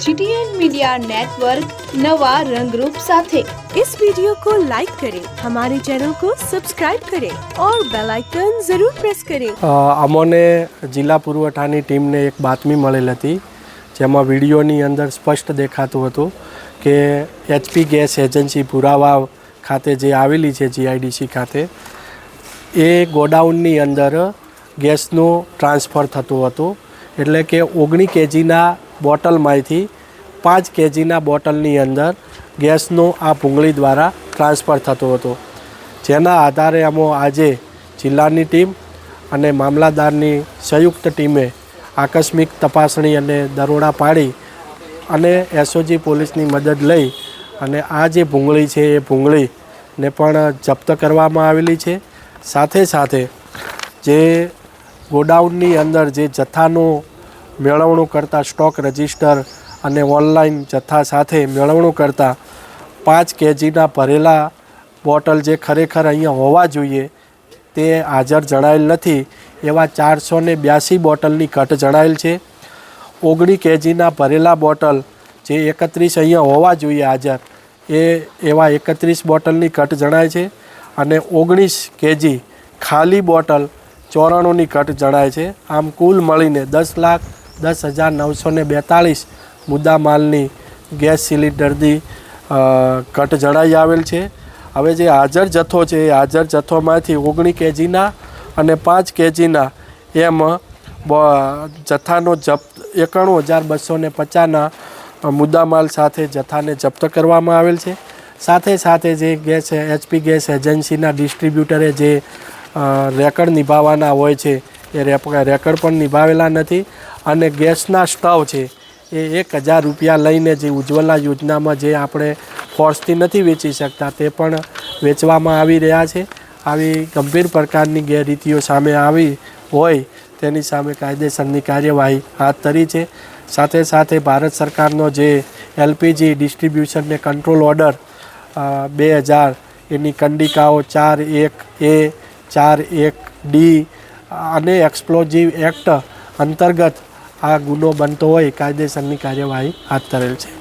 GTN media network नवा रंगरूप साथे इस वीडियो को लाइक करें हमारे चैनल को सब्सक्राइब करें और बेल आइकन जरूर प्रेस करें અ, અમોને જિલ્લા પુરવઠાની ટીમને એક બાતમી મળેલ હતી જેમાં વિડીયોની અંદર સ્પષ્ટ દેખાતું હતું કે એચપી ગેસ એજન્સી પુરાવા ખાતે જે આવેલી છે જીઆઈડીસી ખાતે એ ગોડાઉનની અંદર ગેસનું ટ્રાન્સફર થતું હતું એટલે કે ઓગણી કેજીના બોટલમાંથી પાંચ કેજીના બોટલની અંદર ગેસનો આ ભૂંગળી દ્વારા ટ્રાન્સફર થતો હતો. જેના આધારે અમો આજે જિલ્લાની ટીમ અને મામલાદારની સંયુક્ત ટીમે આકસ્મિક તપાસણી અને દરોડા પાડી અને એસઓજી પોલીસની મદદ લઈ અને આ જે ભૂંગળી છે એ ભૂંગળીને પણ જપ્ત કરવામાં આવેલી છે. સાથે સાથે જે ગોડાઉનની અંદર જે જથ્થાનું મેળવણું કરતા સ્ટોક રજિસ્ટર અને ઓનલાઈન જથ્થા સાથે મેળવણું કરતા પાંચ કેજીના ભરેલા બોટલ જે ખરેખર અહીંયા હોવા જોઈએ તે હાજર જણાયેલ નથી. એવા ચારસો ને બ્યાસી બોટલની કટ જણાયેલ છે. ઓગણી કેજીના ભરેલા બોટલ જે એકત્રીસ અહીંયા હોવા જોઈએ હાજર, એ એવા એકત્રીસ બોટલની કટ જણાય છે અને ઓગણીસ કેજી ખાલી બોટલ ચોરાણુંની કટ જણાય છે. આમ કુલ મળીને દસ લાખ દસ હજાર નવસો ને બેતાળીસ મુદ્દા માલની ગેસ સિલિન્ડરની અ, કટ જણાઈ આવેલ છે. હવે જે હાજર જથ્થો છે એ હાજર જથ્થોમાંથી ઓગણી કેજીના અને પાંચ કેજીના એમ જથ્થાનો જપ્ત એકાણું હજાર બસો ને પચાસના મુદ્દામાલ સાથે જથ્થાને જપ્ત કરવામાં આવેલ છે. સાથે સાથે જે ગેસ એચપી ગેસ એજન્સીના ડિસ્ટ્રીબ્યુટરે જે રેકર્ડ નિભાવવાના હોય છે એ રેપ- રેકર્ડ પણ નિભાવેલા નથી અને ગેસના સ્ટવ છે, એ એક હજાર રૂપિયા લઈને જે ઉજ્જવલા યોજનામાં જે આપણે ફોર્સથી નથી વેચી શકતા, તે પણ વેચવામાં આવી રહ્યા છે. આવી ગંભીર પ્રકારની ગેરરીતિઓ સામે આવી હોય તેની સામે કાયદેસરની કાર્યવાહી હાથ ધરી છે. સાથે સાથે ભારત સરકારનો જે એલપીજી ડિસ્ટ્રીબ્યુશનને કંટ્રોલ ઓર્ડર બે હજાર, એની કંડિકાઓ ચાર એક એ, ચાર એક ડી અને એક્સપ્લોઝિવ એક્ટ અંતર્ગત આ ગુનો બનતો હોય કાયદેસરની કાર્યવાહી હાથ ધરેલ છે.